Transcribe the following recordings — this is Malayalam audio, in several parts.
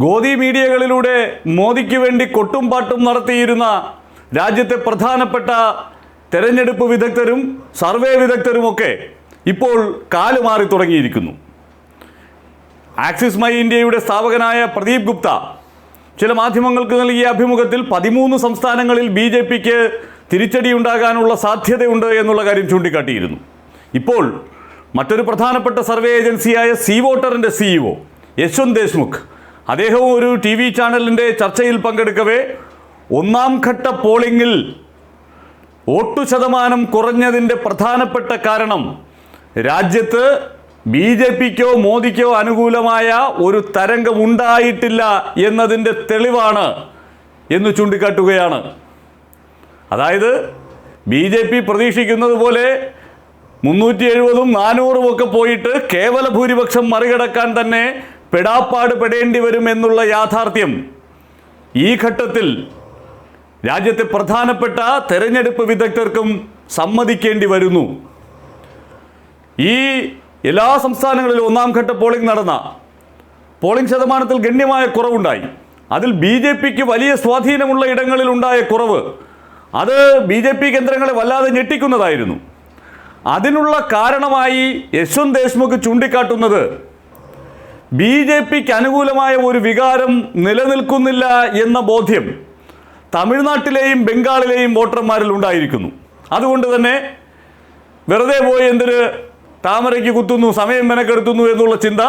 ഗോദി മീഡിയകളിലൂടെ മോദിക്ക് വേണ്ടി കൊട്ടും പാട്ടും നടത്തിയിരുന്ന രാജ്യത്തെ പ്രധാനപ്പെട്ട തെരഞ്ഞെടുപ്പ് വിദഗ്ധരും സർവേ വിദഗ്ധരുമൊക്കെ ഇപ്പോൾ കാലുമാറി തുടങ്ങിയിരിക്കുന്നു. ആക്സിസ് മൈ ഇന്ത്യയുടെ സ്ഥാപകനായ പ്രദീപ് ഗുപ്ത ചില മാധ്യമങ്ങൾക്ക് നൽകിയ അഭിമുഖത്തിൽ പതിമൂന്ന് സംസ്ഥാനങ്ങളിൽ ബി ജെ പിക്ക് തിരിച്ചടിയുണ്ടാകാനുള്ള സാധ്യതയുണ്ട് എന്നുള്ള കാര്യം ചൂണ്ടിക്കാട്ടിയിരുന്നു. ഇപ്പോൾ മറ്റൊരു പ്രധാനപ്പെട്ട സർവേ ഏജൻസിയായ സി വോട്ടറിന്റെ സിഇഒ യശ്വന്ത് ദേശ്മുഖ് അദ്ദേഹവും ഒരു ടി വി ചാനലിന്റെ ചർച്ചയിൽ പങ്കെടുക്കവേ ഒന്നാം ഘട്ട പോളിംഗിൽ വോട്ടു ശതമാനം കുറഞ്ഞതിന്റെ പ്രധാനപ്പെട്ട കാരണം രാജ്യത്ത് ബി ജെ പിക്കോ മോദിക്കോ അനുകൂലമായ ഒരു തരംഗം ഉണ്ടായിട്ടില്ല എന്നതിന്റെ തെളിവാണ് എന്ന് ചൂണ്ടിക്കാട്ടുകയാണ്. അതായത് ബി ജെ പി പ്രതീക്ഷിക്കുന്നത് പോലെ മുന്നൂറ്റി എഴുപതും നാനൂറും ഒക്കെ പോയിട്ട് കേവല ഭൂരിപക്ഷം മറികടക്കാൻ തന്നെ പെടാപ്പാട് പെടേണ്ടി വരും എന്നുള്ള യാഥാർത്ഥ്യം ഈ ഘട്ടത്തിൽ രാജ്യത്തെ പ്രധാനപ്പെട്ട തെരഞ്ഞെടുപ്പ് വിദഗ്ധർക്കും സമ്മതിക്കേണ്ടി വരുന്നു ഈ എല്ലാ സംസ്ഥാനങ്ങളിലും ഒന്നാം ഘട്ട പോളിംഗ് നടന്ന പോളിംഗ് ശതമാനത്തിൽ ഗണ്യമായ കുറവുണ്ടായി. അതിൽ ബി ജെ പിക്ക് വലിയ സ്വാധീനമുള്ള ഇടങ്ങളിൽ ഉണ്ടായ കുറവ് അത് ബി ജെ പി കേന്ദ്രങ്ങളെ വല്ലാതെ ഞെട്ടിക്കുന്നതായിരുന്നു. അതിനുള്ള കാരണമായി യശ്വന്ത് ദേശ്മുഖ് ചൂണ്ടിക്കാട്ടുന്നത് ബി ജെ പിക്ക് അനുകൂലമായ ഒരു വികാരം നിലനിൽക്കുന്നില്ല എന്ന ബോധ്യം തമിഴ്നാട്ടിലെയും ബംഗാളിലെയും വോട്ടർമാരിൽ ഉണ്ടായിരിക്കുന്നു. അതുകൊണ്ട് തന്നെ വെറുതെ പോയി എന്തിന് താമരയ്ക്ക് കുത്തുന്നു സമയം മെനക്കെടുത്തുന്നു എന്നുള്ള ചിന്ത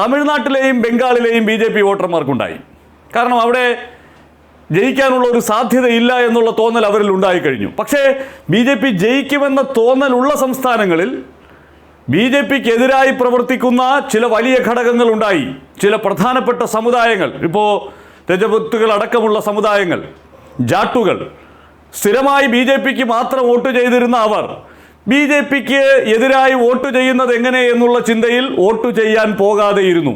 തമിഴ്നാട്ടിലെയും ബംഗാളിലെയും ബി ജെ പി വോട്ടർമാർക്കുണ്ടായി. കാരണം അവിടെ ജയിക്കാനുള്ള ഒരു സാധ്യതയില്ല എന്നുള്ള തോന്നൽ അവരിൽ ഉണ്ടായിക്കഴിഞ്ഞു. പക്ഷേ ബി ജെ പി ജയിക്കുമെന്ന തോന്നലുള്ള സംസ്ഥാനങ്ങളിൽ ബി ജെ പിക്ക് എതിരായി പ്രവർത്തിക്കുന്ന ചില വലിയ ഘടകങ്ങൾ ഉണ്ടായി ചില പ്രധാനപ്പെട്ട സമുദായങ്ങൾ. ഇപ്പോൾ രജപുത്തുകൾ അടക്കമുള്ള സമുദായങ്ങൾ ജാട്ടുകൾ. സ്ഥിരമായി ബി ജെ പിക്ക് മാത്രം വോട്ട് ചെയ്തിരുന്ന അവർ ബി ജെ പിക്ക് എതിരായി വോട്ട് ചെയ്യുന്നത് എങ്ങനെ എന്നുള്ള ചിന്തയിൽ വോട്ട് ചെയ്യാൻ പോകാതെയിരുന്നു.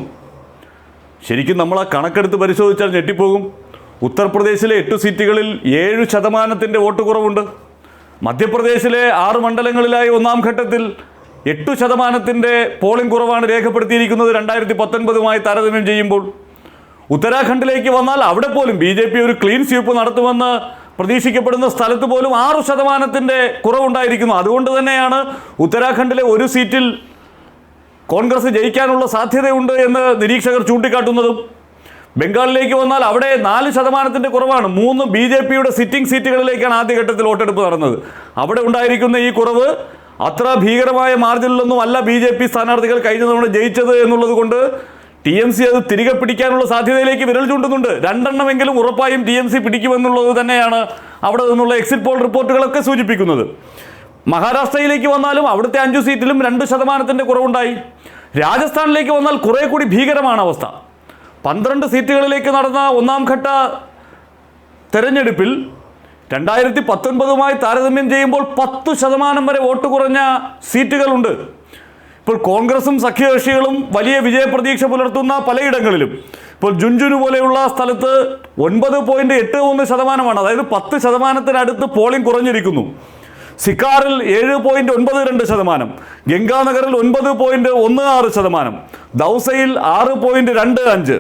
ശരിക്കും നമ്മൾ ആ കണക്കെടുത്ത് പരിശോധിച്ചാൽ ഞെട്ടിപ്പോകും. ഉത്തർപ്രദേശിലെ എട്ട് സീറ്റുകളിൽ ഏഴ് ശതമാനത്തിന്റെ വോട്ട് കുറവുണ്ട്. മധ്യപ്രദേശിലെ ആറ് മണ്ഡലങ്ങളിലായി ഒന്നാം ഘട്ടത്തിൽ എട്ടു ശതമാനത്തിന്റെ പോളിംഗ് കുറവാണ് രേഖപ്പെടുത്തിയിരിക്കുന്നത്. രണ്ടായിരത്തി പത്തൊൻപതുമായി താരതമ്യം ചെയ്യുമ്പോൾ ഉത്തരാഖണ്ഡിലേക്ക് വന്നാൽ അവിടെ പോലും ബി ജെ പി ഒരു ക്ലീൻ സ്വീപ്പ് നടത്തുമെന്ന് പ്രതീക്ഷിക്കപ്പെടുന്ന സ്ഥലത്ത് പോലും ആറു ശതമാനത്തിന്റെ കുറവുണ്ടായിരിക്കുന്നു. അതുകൊണ്ട് തന്നെയാണ് ഉത്തരാഖണ്ഡിലെ ഒരു സീറ്റിൽ കോൺഗ്രസ് ജയിക്കാനുള്ള സാധ്യതയുണ്ട് എന്ന് നിരീക്ഷകർ ചൂണ്ടിക്കാട്ടുന്നതും. ബംഗാളിലേക്ക് വന്നാൽ അവിടെ നാല് ശതമാനത്തിന്റെ കുറവാണ്. മൂന്ന് ബി ജെ പിയുടെ സിറ്റിംഗ് സീറ്റുകളിലേക്കാണ് ആദ്യഘട്ടത്തിൽ വോട്ടെടുപ്പ് നടന്നത്. അവിടെ ഉണ്ടായിരിക്കുന്ന ഈ കുറവ് അത്ര ഭീകരമായ മാർജിനിലൊന്നും അല്ല ബി ജെ പി സ്ഥാനാർത്ഥികൾ കഴിഞ്ഞ തവണ ജയിച്ചത് എന്നുള്ളത് കൊണ്ട് ടി എം സി അത് തിരികെ പിടിക്കാനുള്ള സാധ്യതയിലേക്ക് വിരൽ ചൂണ്ടുന്നുണ്ട്. രണ്ടെണ്ണമെങ്കിലും ഉറപ്പായും ടി എം സി പിടിക്കുമെന്നുള്ളത് തന്നെയാണ് അവിടെ നിന്നുള്ള എക്സിറ്റ് പോൾ റിപ്പോർട്ടുകളൊക്കെ സൂചിപ്പിക്കുന്നത്. മഹാരാഷ്ട്രയിലേക്ക് വന്നാലും അവിടുത്തെ അഞ്ചു സീറ്റിലും രണ്ട് ശതമാനത്തിന്റെ കുറവുണ്ടായി. രാജസ്ഥാനിലേക്ക് വന്നാൽ കുറേ കൂടി ഭീകരമാണ് അവസ്ഥ. പന്ത്രണ്ട് സീറ്റുകളിലേക്ക് നടന്ന ഒന്നാം ഘട്ട തെരഞ്ഞെടുപ്പിൽ രണ്ടായിരത്തി പത്തൊൻപതുമായി താരതമ്യം ചെയ്യുമ്പോൾ പത്ത് ശതമാനം വരെ വോട്ട് കുറഞ്ഞ സീറ്റുകളുണ്ട്. ഇപ്പോൾ കോൺഗ്രസും സഖ്യകക്ഷികളും വലിയ വിജയപ്രതീക്ഷ പുലർത്തുന്ന പലയിടങ്ങളിലും. ഇപ്പോൾ ജുൻജുനു പോലെയുള്ള സ്ഥലത്ത് ഒൻപത് പോയിന്റ് എട്ട് ഒന്ന് ശതമാനമാണ്. അതായത് പത്ത് ശതമാനത്തിനടുത്ത് പോളിംഗ് കുറഞ്ഞിരിക്കുന്നു. സിക്കാറിൽ ഏഴ് പോയിന്റ് ഒൻപത് രണ്ട് ശതമാനം. ഗംഗാനഗറിൽ ഒൻപത് പോയിന്റ് ഒന്ന് ആറ് ശതമാനം. ദൗസയിൽ ആറ് പോയിന്റ് രണ്ട് അഞ്ച്.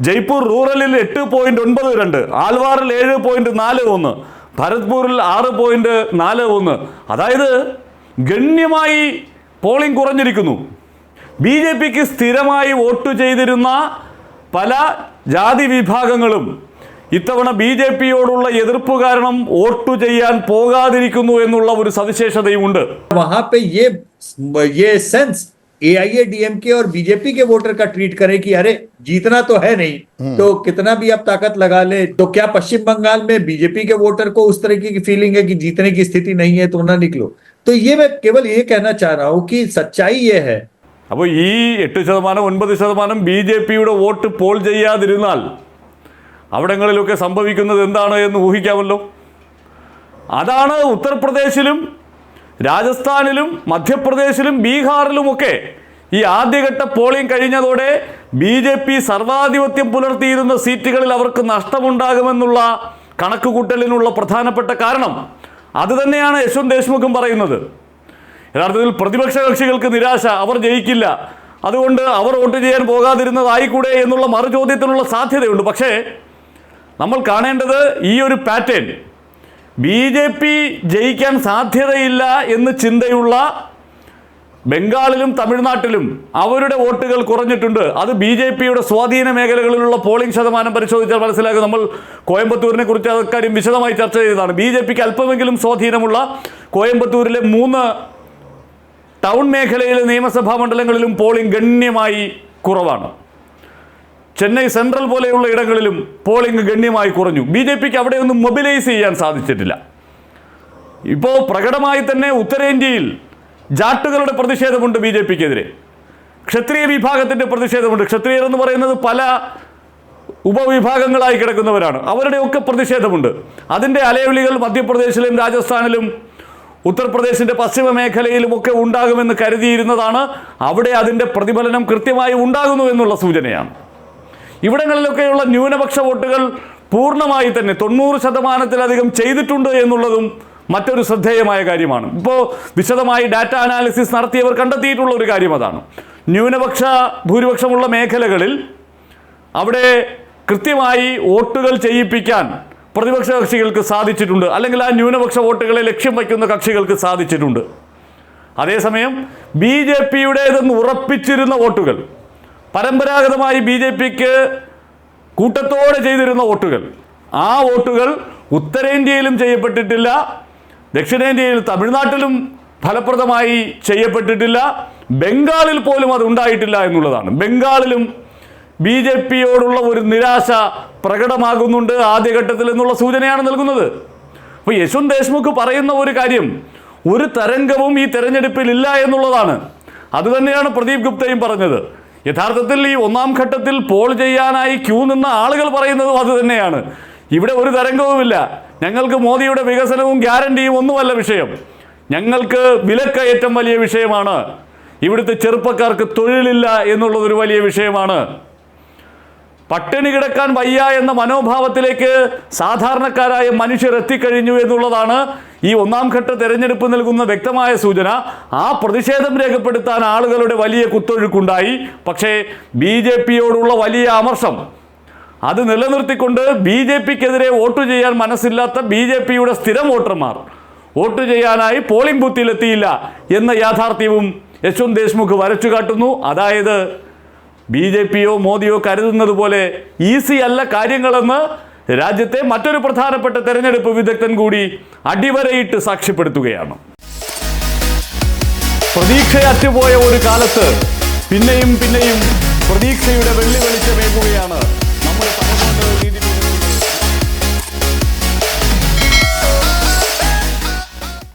ജയ്പൂർ റൂറലിൽ എട്ട് പോയിന്റ് ഒൻപത് രണ്ട് ആൽവാറിൽ ഏഴ് പോയിന്റ് നാല് ഒന്ന് ഭരത്പൂരിൽ ആറ് പോയിന്റ് നാല് ഒന്ന്. അതായത് ഗണ്യമായി പോളിംഗ് കുറഞ്ഞിരിക്കുന്നു. ബി ജെ പിക്ക് സ്ഥിരമായി വോട്ട് ചെയ്തിരുന്ന പല ജാതി വിഭാഗങ്ങളും ഇത്തവണ ബി ജെ പിയോടുള്ള എതിർപ്പ് കാരണം വോട്ട് ചെയ്യാൻ പോകാതിരിക്കുന്നു എന്നുള്ള ഒരു സവിശേഷതയുമുണ്ട്. वहां पे ये ये सेंस एआईएडीएमके और बीजेपी के वोटर का ट्रीट करें कि अरे जीतना तो है नहीं तो कितना भी आप ताकत लगा ले तो क्या पश्चिम बंगाल में बीजेपी के वोटर को उस तरह की फीलिंग है कि जीतने की स्थिति नहीं है तो ना निकलो तो ये मैं केवल ये कहना चाह रहा हूं कि सच्चाई ये है അപ്പോൾ ഈ എട്ട് ശതമാനം ഒൻപത് ശതമാനം ബി ജെ പിയുടെ വോട്ട് പോൾ ചെയ്യാതിരുന്നാൽ അവിടങ്ങളിലൊക്കെ സംഭവിക്കുന്നത് എന്താണ് എന്ന് ഊഹിക്കാമല്ലോ അതാണ് ഉത്തർപ്രദേശിലും രാജസ്ഥാനിലും മധ്യപ്രദേശിലും ബീഹാറിലുമൊക്കെ ഈ ആദ്യഘട്ട പോളിംഗ് കഴിഞ്ഞതോടെ ബി ജെ പി സർവാധിപത്യം പുലർത്തിയിരുന്ന സീറ്റുകളിൽ അവർക്ക് നഷ്ടമുണ്ടാകുമെന്നുള്ള കണക്കുകൂട്ടലിനുള്ള പ്രധാനപ്പെട്ട കാരണം അത് തന്നെയാണ് യശ്വന്ത് ദേശ്മുഖും പറയുന്നത്. യഥാർത്ഥത്തിൽ പ്രതിപക്ഷ കക്ഷികൾക്ക് നിരാശ അവർ ജയിക്കില്ല. അതുകൊണ്ട് അവർ വോട്ട് ചെയ്യാൻ പോകാതിരുന്നതായിക്കൂടെ എന്നുള്ള മറുചോദ്യത്തിനുള്ള സാധ്യതയുണ്ട്. പക്ഷേ നമ്മൾ കാണേണ്ടത് ഈ ഒരു പാറ്റേൺ ബി ജെ പി ജയിക്കാൻ സാധ്യതയില്ല എന്ന് ചിന്തയുള്ള ബംഗാളിലും തമിഴ്നാട്ടിലും അവരുടെ വോട്ടുകൾ കുറഞ്ഞിട്ടുണ്ട്. അത് ബി ജെ പിയുടെ സ്വാധീന മേഖലകളിലുള്ള പോളിംഗ് ശതമാനം പരിശോധിച്ചാൽ മനസ്സിലാകും. നമ്മൾ കോയമ്പത്തൂരിനെ കുറിച്ച് അക്കാര്യം വിശദമായി ചർച്ച ചെയ്തതാണ്. ബി ജെ പിക്ക് അല്പമെങ്കിലും സ്വാധീനമുള്ള കോയമ്പത്തൂരിലെ മൂന്ന് ടൗൺ മേഖലയിലെ നിയമസഭാ മണ്ഡലങ്ങളിലും പോളിംഗ് ഗണ്യമായി കുറവാണ്. ചെന്നൈ സെൻട്രൽ പോലെയുള്ള ഇടങ്ങളിലും പോളിംഗ് ഗണ്യമായി കുറഞ്ഞു. ബി ജെ പിക്ക് അവിടെയൊന്നും മൊബിലൈസ് ചെയ്യാൻ സാധിച്ചിട്ടില്ല. ഇപ്പോൾ പ്രകടമായി തന്നെ ഉത്തരേന്ത്യയിൽ ജാട്ടുകളുടെ പ്രതിഷേധമുണ്ട് ബി ജെ പിക്കെതിരെ. ക്ഷത്രിയ വിഭാഗത്തിന്റെ പ്രതിഷേധമുണ്ട്. ക്ഷത്രിയർ എന്ന് പറയുന്നത് പല ഉപവിഭാഗങ്ങളായി കിടക്കുന്നവരാണ്. അവരുടെയൊക്കെ പ്രതിഷേധമുണ്ട്. അതിന്റെ അലയൊലികൾ മധ്യപ്രദേശിലും രാജസ്ഥാനിലും ഉത്തർപ്രദേശിന്റെ പശ്ചിമ മേഖലയിലും ഒക്കെ ഉണ്ടാകുമെന്ന് കരുതിയിരുന്നതാണ്. അവിടെ അതിന്റെ പ്രതിഫലനം കൃത്യമായി ഉണ്ടാകുന്നു എന്നുള്ള സൂചനയാണ്. ഇവിടങ്ങളിലൊക്കെയുള്ള ന്യൂനപക്ഷ വോട്ടുകൾ പൂർണമായി തന്നെ തൊണ്ണൂറ് ശതമാനത്തിലധികം ചെയ്തിട്ടുണ്ട് എന്നുള്ളതും മറ്റൊരു ശ്രദ്ധേയമായ കാര്യമാണ്. ഇപ്പോൾ വിശദമായി ഡാറ്റ അനാലിസിസ് നടത്തിയവർ കണ്ടെത്തിയിട്ടുള്ള ഒരു കാര്യം അതാണ്. ന്യൂനപക്ഷ ഭൂരിപക്ഷമുള്ള മേഖലകളിൽ അവിടെ കൃത്യമായി വോട്ടുകൾ ചെയ്യിപ്പിക്കാൻ പ്രതിപക്ഷ കക്ഷികൾക്ക് സാധിച്ചിട്ടുണ്ട്. അല്ലെങ്കിൽ ആ ന്യൂനപക്ഷ വോട്ടുകളെ ലക്ഷ്യം വയ്ക്കുന്ന കക്ഷികൾക്ക് സാധിച്ചിട്ടുണ്ട്. അതേസമയം ബി ജെ പിയുടേതെന്ന് ഉറപ്പിച്ചിരുന്ന വോട്ടുകൾ പരമ്പരാഗതമായി ബി ജെ പിക്ക് കൂട്ടത്തോടെ ചെയ്തിരുന്ന വോട്ടുകൾ. ആ വോട്ടുകൾ ഉത്തരേന്ത്യയിലും ചെയ്യപ്പെട്ടിട്ടില്ല ദക്ഷിണേന്ത്യയിൽ തമിഴ്നാട്ടിലും ഫലപ്രദമായി ചെയ്യപ്പെട്ടിട്ടില്ല ബംഗാളിൽ പോലും അത് ഉണ്ടായിട്ടില്ല എന്നുള്ളതാണ്. ബംഗാളിലും ബി ജെ പിയോടുള്ള ഒരു നിരാശ പ്രകടമാകുന്നുണ്ട് ആദ്യഘട്ടത്തിൽ എന്നുള്ള സൂചനയാണ് നൽകുന്നത്. അപ്പോൾ യശ്വന്ത് ദേശ്മുഖ് പറയുന്ന ഒരു കാര്യം ഒരു തരംഗവും ഈ തെരഞ്ഞെടുപ്പിൽ ഇല്ല എന്നുള്ളതാണ്. അതുതന്നെയാണ് പ്രദീപ് ഗുപ്തയും പറഞ്ഞത്. യഥാർത്ഥത്തിൽ ഈ ഒന്നാം ഘട്ടത്തിൽ പോൾ ചെയ്യാനായി ക്യൂ നിന്ന ആളുകൾ പറയുന്നതും അത് തന്നെയാണ്. ഇവിടെ ഒരു തരംഗവുമില്ല. ഞങ്ങൾക്ക് മോദിയുടെ വികസനവും ഗ്യാരണ്ടിയും ഒന്നുമല്ല വിഷയം. ഞങ്ങൾക്ക് വിലക്കയറ്റം വലിയ വിഷയമാണ്. ഇവിടുത്തെ ചെറുപ്പക്കാർക്ക് തൊഴിലില്ല എന്നുള്ളതൊരു വലിയ വിഷയമാണ്. പട്ടിണി കിടക്കാൻ വയ്യ എന്ന മനോഭാവത്തിലേക്ക് സാധാരണക്കാരായ മനുഷ്യർ എത്തിക്കഴിഞ്ഞു എന്നുള്ളതാണ് ഈ ഒന്നാം ഘട്ട തെരഞ്ഞെടുപ്പ് നൽകുന്ന വ്യക്തമായ സൂചന. ആ പ്രതിഷേധം രേഖപ്പെടുത്താൻ ആളുകളുടെ വലിയ കുത്തൊഴുക്കുണ്ടായി. പക്ഷേ ബി ജെ പിയോടുള്ള വലിയ അമർഷം. അത് നിലനിർത്തിക്കൊണ്ട് ബി ജെ പിക്കെതിരെ വോട്ട് ചെയ്യാൻ മനസ്സില്ലാത്ത ബി ജെ പിയുടെ സ്ഥിരം വോട്ടർമാർ. വോട്ട് ചെയ്യാനായി പോളിംഗ് ബൂത്തിലെത്തിയില്ല എന്ന യാഥാർത്ഥ്യവും യശ്വന്ത് ദേശ്മുഖ് വരച്ചു കാട്ടുന്നു അതായത് ബി ജെ പിയോ മോദിയോ കരുതുന്നത് പോലെ ഈസി അല്ല കാര്യങ്ങളെന്ന് രാജ്യത്തെ മറ്റൊരു പ്രധാനപ്പെട്ട തെരഞ്ഞെടുപ്പ് വിദഗ്ധൻ കൂടി അടിവരയിട്ട് സാക്ഷ്യപ്പെടുത്തുകയാണ്. പ്രതീക്ഷയറ്റുപോയ ഒരു കാലത്ത് പിന്നെയും പിന്നെയും പ്രതീക്ഷയുടെ വെള്ളി വെളിച്ചമേകുകയാണ്